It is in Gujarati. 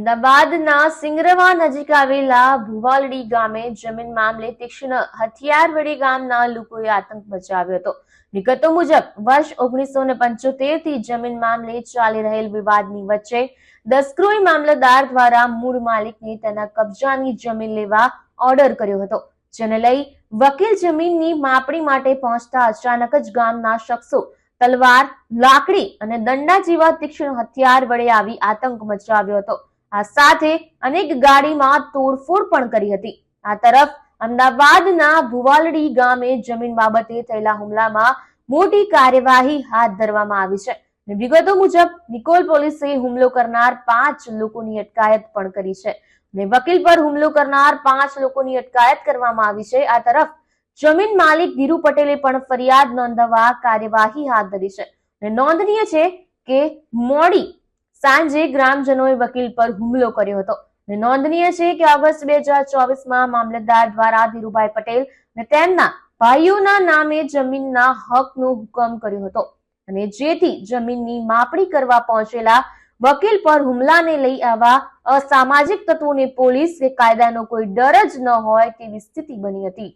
અમદાવાદના સિંગરવા નજીક આવેલા ભુવાલડી ગામે જમીન મામલે તીક્ષ્ણ હથિયાર વડે ગામના લોકોએ આતંક મચાવ્યો હતો. વિગતો મુજબ, વર્ષ ઓગણીસો ને પંચોતેરથી જમીન મામલે ચાલી રહેલ વિવાદની વચ્ચે દસક્રોઈ મામલતદાર દ્વારા મૂળ માલિકને તેના કબજાની જમીન લેવા ઓર્ડર કર્યો હતો, જેને લઈ વકીલ જમીનની માપણી માટે પહોંચતા અચાનક જ ગામના શખ્સો તલવાર, લાકડી અને દંડા જેવા તીક્ષ્ણ હથિયાર વડે આવી આતંક મચાવ્યો હતો. આ સાથે અનેક ગાડીમાં તોડફોડ પણ કરી હતી. આ તરફ અમદાવાદના ભુવાલડી ગામે જમીન બાબતે થયેલા હુમલામાં મોટી કાર્યવાહી હાથ ધરવામાં આવી છે વિગતો મુજબ નિકોલ પોલીસે હુમલો કરનાર પાંચ લોકોની અટકાયત પણ કરી છે ને વકીલ પર હુમલો કરનાર પાંચ લોકોની અટકાયત કરવામાં આવી છે. આ તરફ જમીન માલિક ધીરુ પટેલે પણ ફરિયાદ નોંધાવવા કાર્યવાહી હાથ ધરી છે નોંધનીય છે કે મોડી સાંજે ગ્રામજનોએ વકીલ પર હુમલો કર્યો હતો. નોંધનીય છે કે ઓગસ્ટ બે હજાર ચોવીસમાં મામલતદાર દ્વારા ધીરુભાઈ પટેલ અને તેમના ભાઈઓના નામે જમીનના હકનો હુકમ કર્યો હતો. અને જેથી જમીનની માપણી કરવા પહોંચેલા વકીલ પર હુમલાને લઈ આવા અસામાજિક તત્વોને પોલીસ કે કાયદાનો કોઈ ડર જ ન હોય તેવી સ્થિતિ બની હતી.